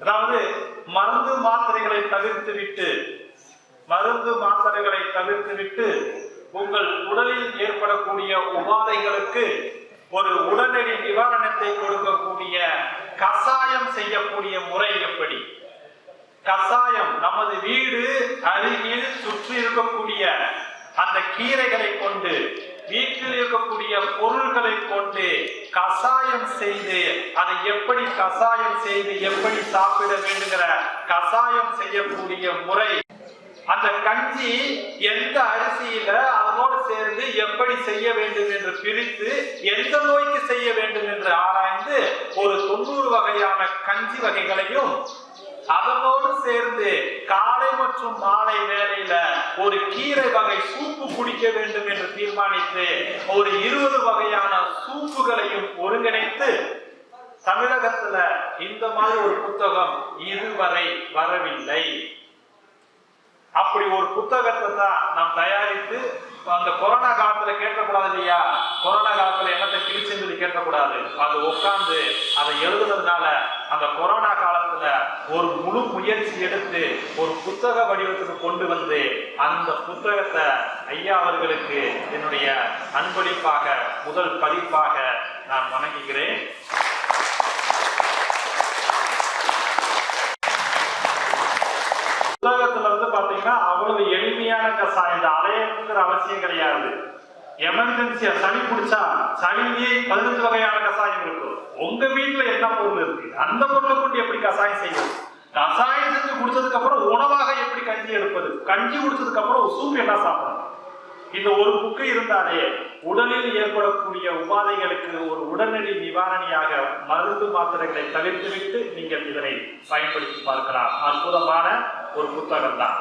அதாவது மருந்து மாத்திரைகளை தவிர்த்து விட்டு மருந்து மாத்திரைகளை தவிர்த்து விட்டு உங்கள் உடலில் ஏற்படக்கூடிய உபாதைகளுக்கு ஒரு உடனடி நிவாரணத்தை கொடுக்கக்கூடிய கசாயம் செய்யக்கூடிய முறை எப்படி? கசாயம் நமது வீடு அருகில் சுற்றி இருக்கக்கூடிய அந்த கீரைகளை கொண்டு வீட்டில் இருக்கக்கூடிய பொருள்களை கொண்டு கசாயம் செய்து அதை எப்படி கசாயம் செய்து எப்படி சாப்பிட வேண்டுங்கிற கசாயம் செய்யக்கூடிய முறை. அந்த கஞ்சி எந்த அரிசியில அதனோடு சேர்ந்து எப்படி செய்ய வேண்டும் என்று பிரித்து எந்த நோய்க்கு செய்ய வேண்டும் என்று ஆராய்ந்து ஒரு தொண்ணூறு வகையான கஞ்சி வகைகளையும் அதனோடு சேர்ந்து காலை மற்றும் மாலை வேலையில ஒரு கீரை வகை சூப்பு குடிக்க வேண்டும் என்று தீர்மானித்து ஒரு இருபது வகையான சூப்புகளையும் ஒருங்கிணைத்து தமிழகத்துல இந்த மாதிரி ஒரு புத்தகம் இதுவரை வரவில்லை. அப்படி ஒரு புத்தகத்தை தான் நாம் தயாரித்து அந்த கொரோனா காலத்துல கேட்கக்கூடாது இல்லையா? கொரோனா காலத்துல என்னத்தை கிழிச்சுன்னு சொல்லி கேட்கக்கூடாது. அது உட்காந்து அதை எழுதுனதுனால அந்த கொரோனா காலத்துல ஒரு முழு முயற்சி எடுத்து ஒரு புத்தக வடிவத்துக்கு கொண்டு வந்து அந்த புத்தகத்தை ஐயா அவர்களுக்கு என்னுடைய அன்பளிப்பாக முதல் பதிப்பாக நான் வணங்குகிறேன். புத்தகத்துல வந்து பாத்தீங்கன்னா அவ்வளவு எளிமையான கசாயம். இந்த அலையணுங்கிற அவசியம் கிடையாது. எமர்ஜென்சியா சளி பிடிச்சா சளியே பதினஞ்சு வகையான கசாயம் இருக்கும் உங்க வீட்டுல என்ன பொருள் இருக்கு? அந்த பொருளை கொண்டு எப்படி கசாயம் செய்வது கசாயம் செஞ்சு குடிச்சதுக்கு அப்புறம் உணவாக எப்படி கஞ்சி எடுப்பது? கஞ்சி குடிச்சதுக்கு அப்புறம் சூப் என்ன சாப்பிடணும்? இந்த ஒரு புக்கு இருந்தாலே உடலில் ஏற்படக்கூடிய உபாதைகளுக்கு ஒரு உடனடி நிவாரணியாக மருந்து மாத்திரைகளை தவிர்த்துவிட்டு நீங்கள் இதனை பயன்படுத்தி பார்க்கலாம். அற்புதமான ஒரு புத்தகம் தான்